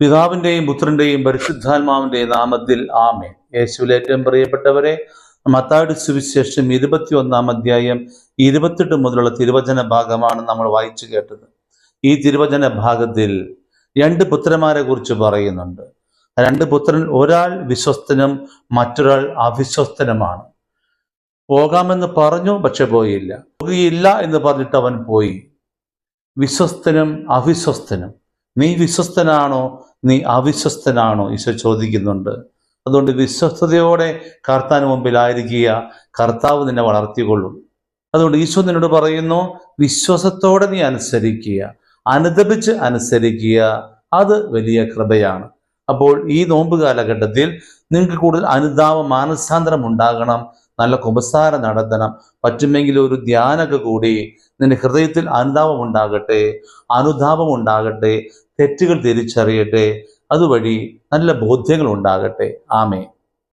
പിതാവിന്റെയും പുത്രന്റെയും പരിശുദ്ധാത്മാവിന്റെയും നാമത്തിൽ ആമേ യേശുവിൽ ഏറ്റവും പ്രിയപ്പെട്ടവരെ മത്താട് സുവിശേഷം ഇരുപത്തി ഒന്നാം അധ്യായം ഇരുപത്തെട്ട് മുതലുള്ള തിരുവചന ഭാഗമാണ് നമ്മൾ വായിച്ചു കേട്ടത്. ഈ തിരുവചന ഭാഗത്തിൽ രണ്ട് പുത്രന്മാരെ കുറിച്ച് പറയുന്നുണ്ട്. രണ്ട് പുത്രൻ ഒരാൾ വിശ്വസ്തനും മറ്റൊരാൾ അവിശ്വസ്തനുമാണ്. പോകാമെന്ന് പറഞ്ഞു പക്ഷെ പോയില്ല. പോകുകയില്ല എന്ന് പറഞ്ഞിട്ട് അവൻ പോയി. വിശ്വസ്തനും അവിശ്വസ്തനും. നീ വിശ്വസ്തനാണോ? നീ അവിശ്വസ്തനാണോ? ഈശോ ചോദിക്കുന്നുണ്ട്. അതുകൊണ്ട് വിശ്വസ്തയോടെ കർത്താവിന് മുമ്പിലായിരിക്കുക. കർത്താവ് നിന്നെ വളർത്തിക്കൊള്ളും. അതുകൊണ്ട് ഈശോ നിന്നോട് പറയുന്നു വിശ്വാസത്തോടെ നീ അനുസരിക്കുക. അനുദപിച്ച് അനുസരിക്കുക. അത് വലിയ കൃപയാണ്. അപ്പോൾ ഈ നോമ്പ് കാലഘട്ടത്തിൽ നിങ്ങൾക്ക് കൂടുതൽ അനുതാപ മാനസാന്തരം ഉണ്ടാകണം. നല്ല കുമ്പസാരം നടത്തണം. പറ്റുമെങ്കിൽ ഒരു ധ്യാനമൊക്കെ കൂടി നിന്റെ ഹൃദയത്തിൽ അനുതാപം ഉണ്ടാകട്ടെ അനുതാപം ഉണ്ടാകട്ടെ തെറ്റുകൾ തിരിച്ചറിയട്ടെ അതുവഴി നല്ല ബോധ്യങ്ങൾ ഉണ്ടാകട്ടെ. ആമേ